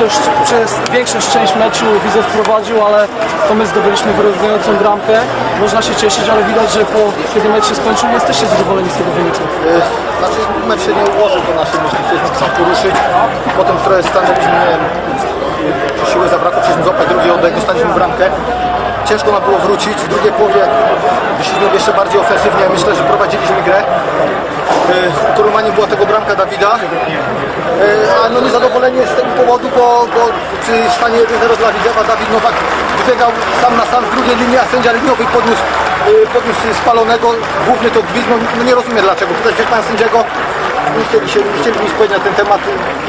większość, przez większość część meczu Widzew prowadził, ale to my zdobyliśmy wyrównującą bramkę. Można się cieszyć, ale widać, że po, kiedy mecz się skończył, jesteście zadowoleni z tego wyniku. Y, Znaczy mecz się nie ułożył do naszej myśli, chcieliśmy sam poruszyć. Potem trochę stanęliśmy, nie wiem, siły zabrakło, chcieliśmy złapać drugi oddech, dostaliśmy bramkę. Ciężko nam było wrócić. W drugiej połowie wyszliśmy jeszcze bardziej ofensywnie. Myślę, że prowadziliśmy grę. Y, Utrudnieniem była tego bramka Dawida. Y, A no niezadowolenie z tego powodu, bo, bo przy stanie 1-0 dla Widzewa Dawid Nowak wybiegał sam na sam w drugiej linii, a sędzia liniowy podniósł, y, podniósł spalonego. Główny to gwizdnął. No nie rozumiem dlaczego. Pytać się pana sędziego. Nie chcieli, się, nie chcieli mi spojrzeć na ten temat.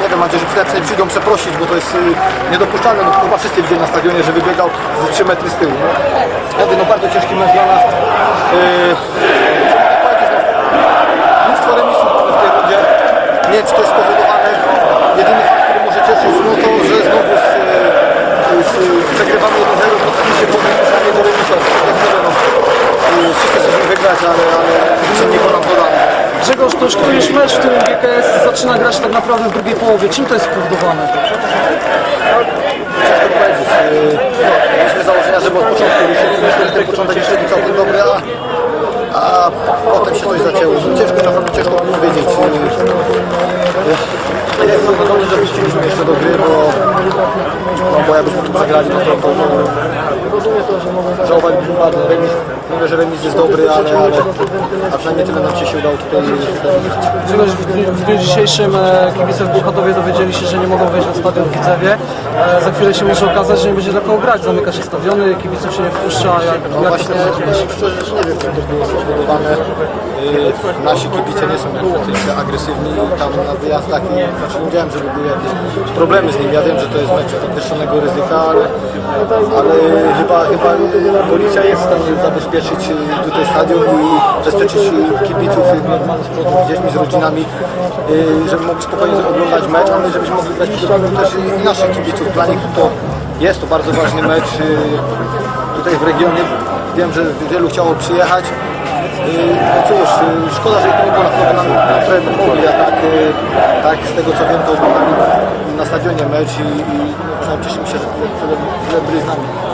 Nie wiem, mam nadzieję, że przynajmniej nie przyjdą przeprosić, bo to jest y, niedopuszczalne. No, chyba wszyscy widzieli na stadionie, że wybiegał z 3 metry z tyłu. No. Mówię, no bardzo ciężki mecz dla nas. Przegrywamy 1-0, potrafimy się podnieść do remisa. Wszyscy chcemy wygrać, ale, ale nie nam dodane. Grzegorz, to już któryś mecz, w którym GKS zaczyna grać tak naprawdę w drugiej połowie. Czym to jest spowodowane? Ciężko powiedzieć. Yy, No, mieliśmy założenia, żeby od początku ruszyć. Myślę, że ten początek jeszcze był całkiem dobry, a, a potem się coś zacięło. Ciężko, naprawdę ciężko powiedzieć. Saya kira. No to, to, to żałowalibyśmy bardzo. Remis, mówię, że remis jest dobry, ale, ale a przynajmniej tyle nam się udało tutaj w dniu, w dniu dzisiejszym e, kibice w Bełchatowie dowiedzieli się, że nie mogą wejść na stadion w Widzewie. E, za chwilę się może okazać, że nie będzie dla kogo grać. Zamyka się stadiony, kibiców się nie wpuszcza. Jak, No jak właśnie, szczerze, że nie wiem, czym to było spowodowane. Yy, nasi kibice nie są jakoś agresywni i tam na wyjazdach, i, znaczy nie wiedziałem, żeby były jakieś problemy z nimi. Ja wiem, że to jest mecz podwyższonego ryzyka, ale, ale chyba, chyba policja jest w stanie zabezpieczyć yy, tutaj stadion i zabezpieczyć yy, kibiców yy, normalnie z rodzinami, żeby mogli spokojnie oglądać mecz, a my żebyśmy mogli grać też i naszych kibiców. Dla nich to jest to bardzo ważny mecz. Tutaj w regionie. Wiem, że wielu chciało przyjechać. Yy, No cóż, yy, szkoda, że ich nie było na nam trochę pomogli, a tak, yy, tak z tego co wiem, to oglądali na stadionie mecz i, i no, cieszymy się, że tyle, tyle byli z nami.